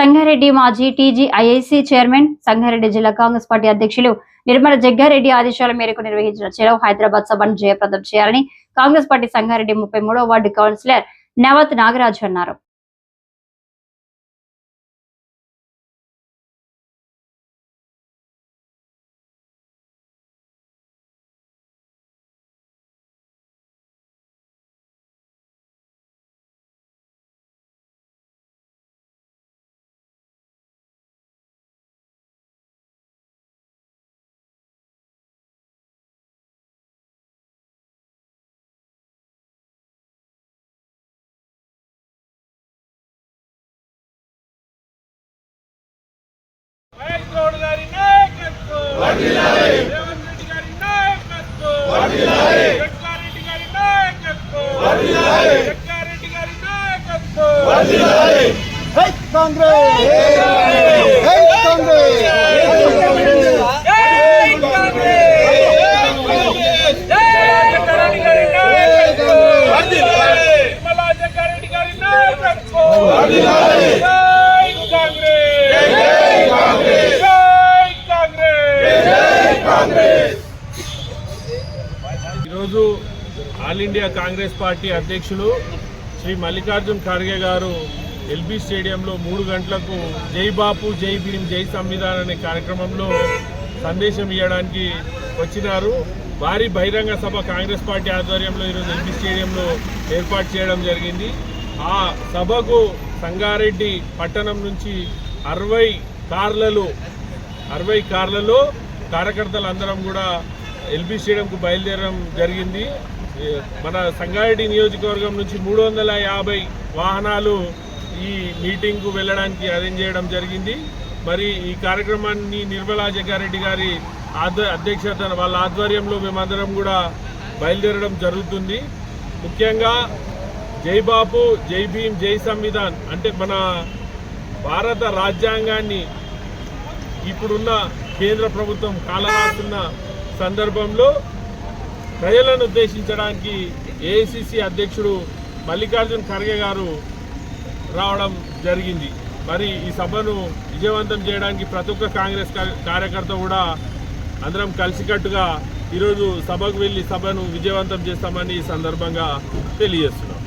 సంగారెడ్డి మాజీ TGIIC chairman Sangareddy జిల్లా Congress party అధ్యక్షులు నిర్మల జగ్గారెడ్డి ఆదేశాల మేరకు నిర్వహించిన చెరవ్ హైదరాబాద్ సభను జయప్రదం చేయాలని కాంగ్రెస్ పార్టీ సంగారెడ్డి ముప్పై మూడో వార్డు కౌన్సిలర్ నవత్ నాగరాజు అన్నారు. కాంగ్రెస్ కాంగ్రెస్ జై కాంగ్రెస్ జై జగ్గారెడ్డి గారి నాయకత్వం నిర్మలా జగ్గారెడ్డి గారి నాయకత్వం జై కాంగ్రెస్ జై కాంగ్రెస్ ఈరోజు ఆల్ ఇండియా కాంగ్రెస్ పార్టీ అధ్యక్షులు శ్రీ మల్లికార్జున్ ఖర్గే గారు ఎల్బీ స్టేడియంలో మూడు గంటలకు జై బాపు జై భీమ్ జై సంవిధాన్ అనే కార్యక్రమంలో సందేశం ఇవ్వడానికి వచ్చినారు. భారీ బహిరంగ సభ కాంగ్రెస్ పార్టీ ఆధ్వర్యంలో ఈరోజు ఎల్బీ స్టేడియంలో ఏర్పాటు చేయడం జరిగింది. ఆ సభకు సంగారెడ్డి పట్టణం నుంచి అరవై కార్లలో అరవై కార్లలో కార్యకర్తలు అందరం కూడా ఎల్బీ స్టేడియంకు బయలుదేరడం జరిగింది. మన సంగారెడ్డి నియోజకవర్గం నుంచి మూడు వందల యాభై వాహనాలు ఈ మీటింగ్కు వెళ్ళడానికి అరేంజ్ చేయడం జరిగింది. మరి ఈ కార్యక్రమాన్ని నిర్మలా జగ్గారెడ్డి గారి అధ్యక్షత వాళ్ళ ఆధ్వర్యంలో మేమందరం కూడా బయలుదేరడం జరుగుతుంది. ముఖ్యంగా జై బాపు జై భీమ్ జై సంవిధాన్ అంటే మన భారత రాజ్యాంగాన్ని ఇప్పుడున్న కేంద్ర ప్రభుత్వం కాలరాస్తున్న సందర్భంలో ప్రజలను ఉద్దేశించడానికి ఏఐసిసి అధ్యక్షుడు మల్లికార్జున్ ఖర్గే గారు రావడం జరిగింది. మరి ఈ సభను విజయవంతం చేయడానికి ప్రతి ఒక్క కాంగ్రెస్ కార్యకర్త కూడా అందరం కలిసికట్టుగా ఈరోజు సభకు వెళ్ళి సభను విజయవంతం చేస్తామని ఈ సందర్భంగా తెలియజేస్తున్నాం.